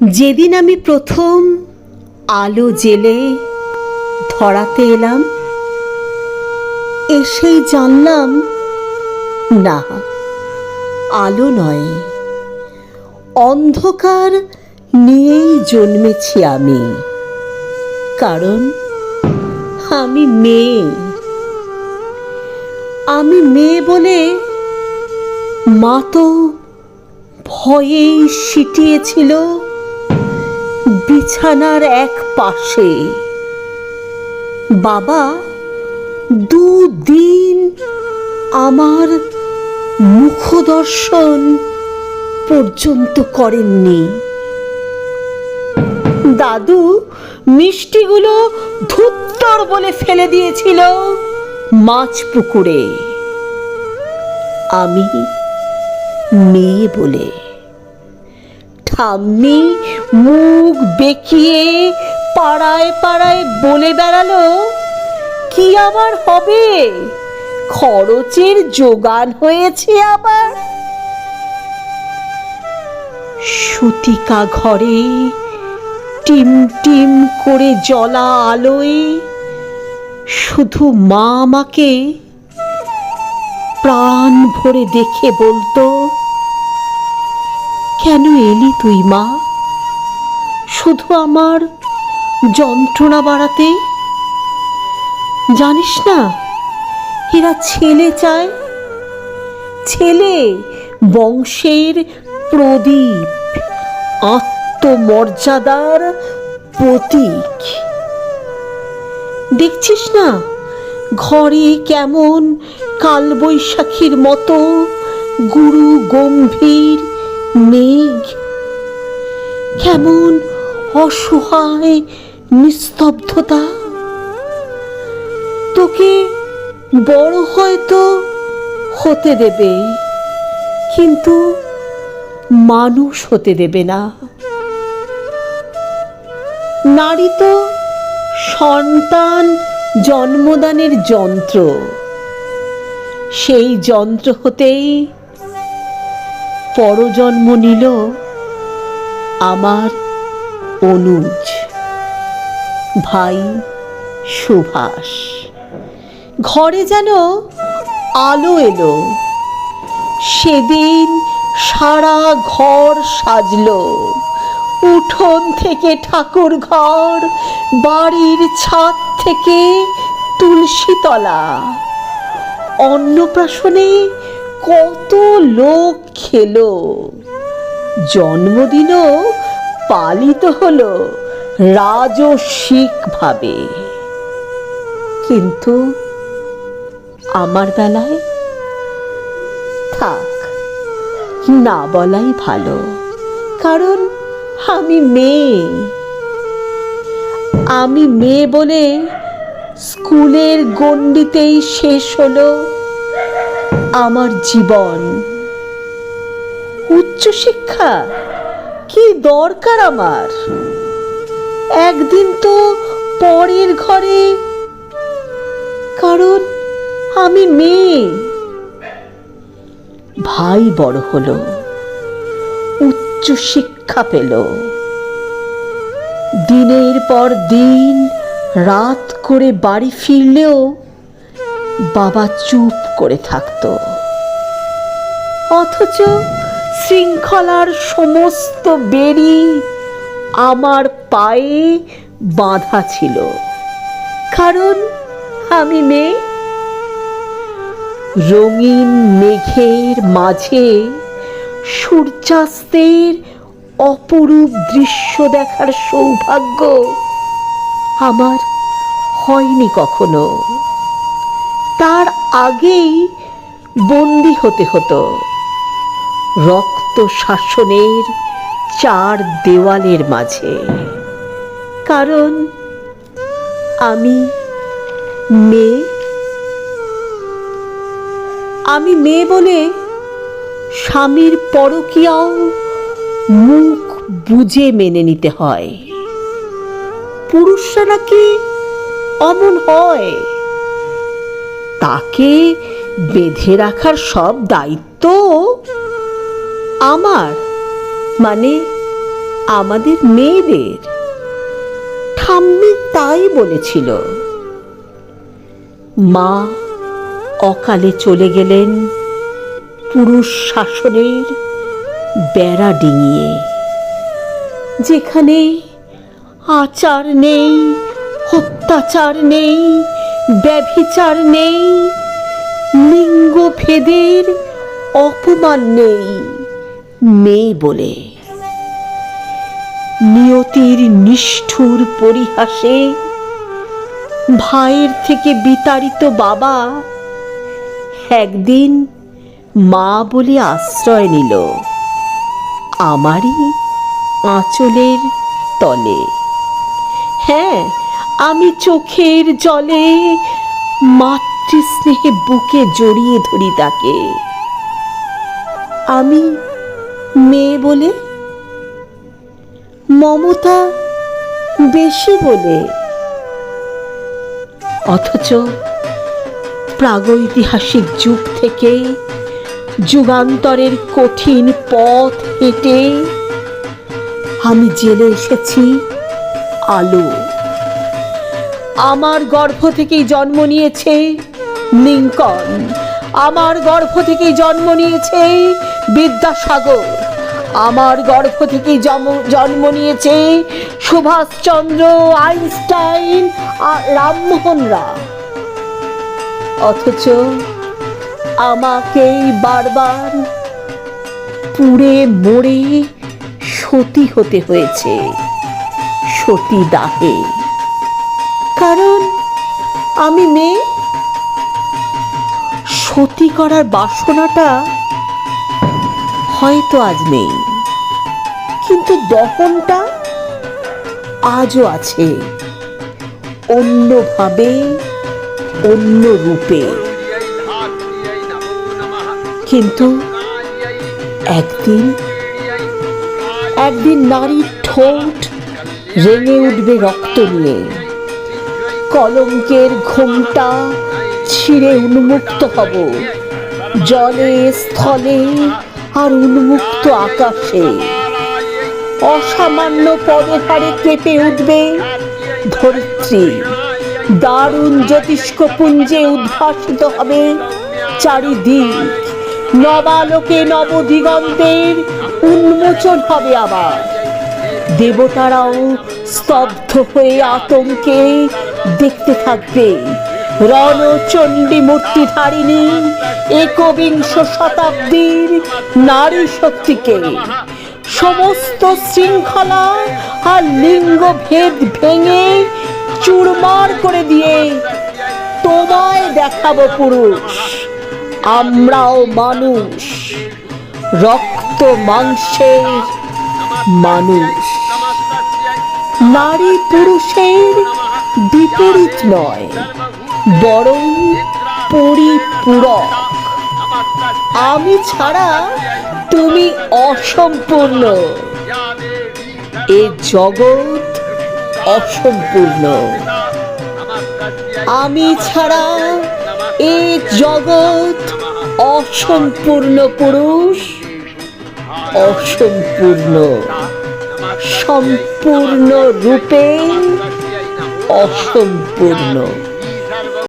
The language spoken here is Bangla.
যেদিন আমি প্রথম আলো জেলে ধরাতে এলাম, এসেই জানলাম, না, আলো নয়, অন্ধকার নিয়েই জন্মেছি আমি। কারণ আমি মেয়ে। আমি মেয়ে বলে মা তো ভয়েই সিটিয়েছিল বিছানার এক পাশে। বাবা, দুদিন আমার মুখদর্শন পর্যন্ত করেননি। দাদু, মিষ্টিগুলো ধুত্তর বলে ফেলে দিয়েছিল মাছ পুকুরে। আমি মেয়ে বলে ঠাম্মি মুখ বেঁকিয়ে পাড়ায় পাড়ায় বলে বেড়ালো, কি আবার হবে? খরচের যোগান হয়েছে আবার। সুতিকা ঘরে টিম টিম করে জলা আলোয় শুধু মা আমাকে প্রাণ ভরে দেখে বলতো কেন এলি তুই মা? শুধু আমার যন্ত্রণা বাড়াতে? জানিস না, এরা ছেলে চায়। ছেলে বংশের প্রদীপ, আত্মমর্যাদার প্রতীক। দেখছিস না, ঘরে কেমন কালবৈশাখীর মতো গুরু গম্ভীর মেঘ কেমন অসহায় নিস্তব্ধতা। তোকে বড় হয়তো হতে দেবে, কিন্তু মানুষ হতে দেবে না। নারী তো সন্তান জন্মদানের যন্ত্র। সেই যন্ত্র হতেই পরজন্ম নিল আমার অনুজ, ভাই সুভাষ। ঘরে যেন আলো এলো, সেদিন সারা ঘর সাজলো। উঠোন থেকে ঠাকুর ঘর, বাড়ির ছাদ থেকে তুলসীতলা। অন্নপ্রাশনে কত লোক খেলো। জন্মদিনও পালিত হলো রাজস্বিকভাবে কিন্তু আমার বেলায় থাক, না বলাই ভালো। কারণ আমি মেয়ে। আমি মেয়ে বলে স্কুলের গণ্ডিতেই শেষ হলো আমার জীবন। উচ্চশিক্ষা কি দরকার আমার? একদিন তো পরের ঘরে। কারণ আমি মেয়ে। ভাই বড় হলো, উচ্চ শিক্ষা পেল। দিনের পর দিন রাত করে বাড়ি ফিরলেও বাবা চুপ করে থাকতো। অথচ শৃঙ্খলার সমস্ত বেরি আমার পায়ে বাঁধা ছিল। কারণ আমি মেয়ে। রঙিন মেঘের মাঝে সূর্যাস্তের অপরূপ দৃশ্য দেখার সৌভাগ্য আমার হয়নি কখনো। তার আগেই বন্দি হতে হতো। রক্ত শাসনের চার দেওয়ালের মাঝে। কারণ আমি মেয়ে। আমি মেয়ে বলে স্বামীর পরকিয়াও মুখ বুঝে মেনে নিতে হয়। পুরুষরা নাকি অমন হয়। তাকে বেঁধে রাখার সব দায়িত্ব আমার মানে আমাদের মেয়েদের। ঠাম্মি তাই বলেছিল। মা অকালে চলে গেলেন পুরুষ শাসনের বেড়া ডিঙিয়ে, যেখানে আচার নেই, অত্যাচার নেই ব্যভিচার নেই লিঙ্গ ভেদের অপমান নেই, মেয়ে বলে। নিয়তির নিষ্ঠুর পরিহাসে ভাইয়ের থেকে বিতাড়িত বাবা একদিন মা বলে আশ্রয় নিল আমারই আঁচলের তলে। হ্যাঁ আমি চোখের জলে মাতৃস্নেহে বুকে জড়িয়ে ধরি তাকে। আমি মেয়ে বলে, মমতা বেশি বলে। অথচ প্রাগৈতিহাসিক যুগ থেকে যুগান্তরের কঠিন পথ হেঁটে আমি জেলে এসেছি আলো। আমার গর্ভ থেকেই জন্ম নিয়েছে লিঙ্কন আমার গর্ভ থেকেই জন্ম নিয়েছে বিদ্যাসাগর। আমার গর্ভ থেকেই জম- জন্ম নিয়েছে সুভাষচন্দ্র, আইনস্টাইন আর রামমোহন অথচ আমাকেই বারবার পুড়ে মরে সতী হতে হয়েছে সতী দাহে। কারণ আমি মেয়ে। সতী করার বাসনাটা হয়তো আজ নেই, কিন্তু দহনটা আজও আছে অন্যভাবে অন্য রূপে কিন্তু একদিন একদিন নারীর ঠোঁট রেঙে উঠবে রক্ত নিয়ে। কলঙ্কের ঘোমটা ছিঁড়ে উন্মুক্ত হব। জলে, স্থলে আর উন্মুক্ত আকাশে। অসামান্য পদহারে কেঁপে উঠবে ধরিত্রী। দারুণ জ্যোতিষ্ক পুঞ্জে উদ্ভাসিত হবে চারিদিক। নবালোকে নবদিগন্তের উন্মোচন হবে আবার। দেবতারাও স্তব্ধ হয়ে আতঙ্কে দেখতে থাকবে। রণচণ্ডী মূর্তিধারিণী একবিংশ শতাব্দীর নারী শক্তিকে। সমস্ত শৃঙ্খলা আর লিঙ্গ ভেদ ভেঙে চুরমার করে দিয়ে তোমায় দেখাবো পুরুষ। আমরাও মানুষ। রক্ত মাংসের মানুষ। নারী পুরুষের বিপরীত নয় বরং পরিপূরক। আমি ছাড়া তুমি অসম্পূর্ণ। এ জগৎ অসম্পূর্ণ। আমি ছাড়া এ জগৎ অসম্পূর্ণ পুরুষ, অসম্পূর্ণ, সম্পূর্ণ রূপে অসম্পূর্ণ।